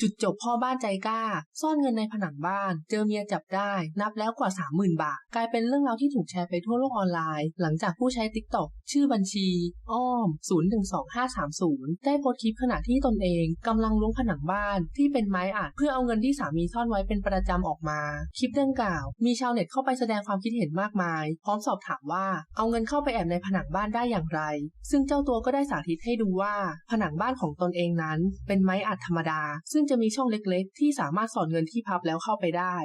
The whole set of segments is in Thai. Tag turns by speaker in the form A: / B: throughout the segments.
A: จุดจบพ่อบ้านใจกล้า ซ่อนเงินในผนังบ้าน เจอเมียจับได้ นับแล้วกว่า 30,000 บาท กลายเป็นเรื่องราวที่ถูกแชร์ไปทั่วโลกออนไลน์ หลังจากผู้ใช้ TikTok ชื่อบัญชี อ้อม 012530 ได้โพสต์คลิปขณะที่ตนเองกำลังล้วงผนังบ้านที่เป็นไม้อัดเพื่อเอาเงินที่สามีซ่อนไว้เป็นประจำออกมา คลิปดังกล่าว มีชาวเน็ตเข้าไปแสดงความคิดเห็นมากมาย พร้อมสอบถามว่าเอาเงินเข้าไปแอบในผนังบ้านได้อย่างไร ซึ่งเจ้าตัวก็ได้สาธิตให้ดูว่าผนังบ้านของตนเองนั้น เป็นไม้อัดธรรมดา ซึ่งจะมีช่องเล็กๆ ที่สามารถสอดเงินที่พับแล้วเข้าไปได้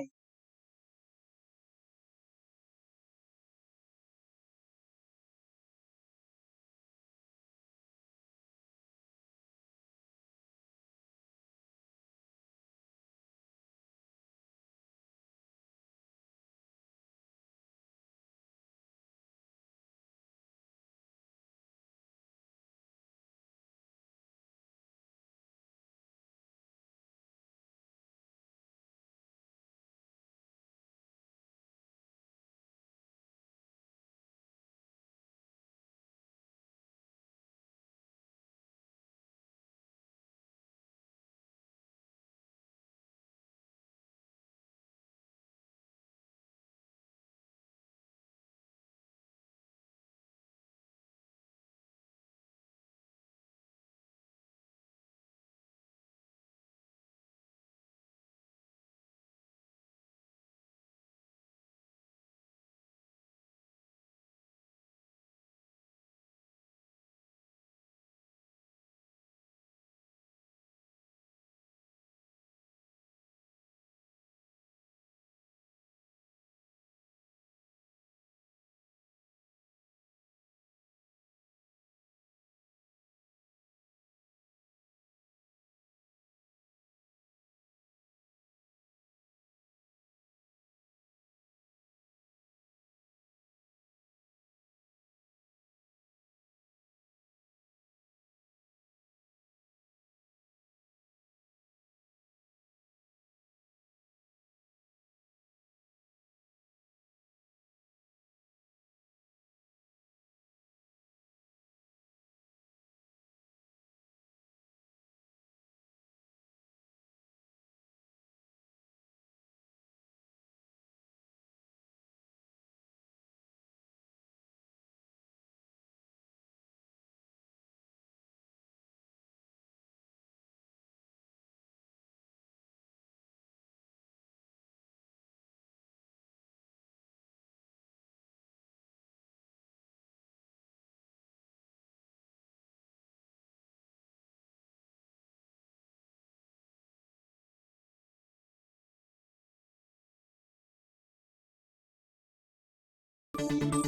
B: you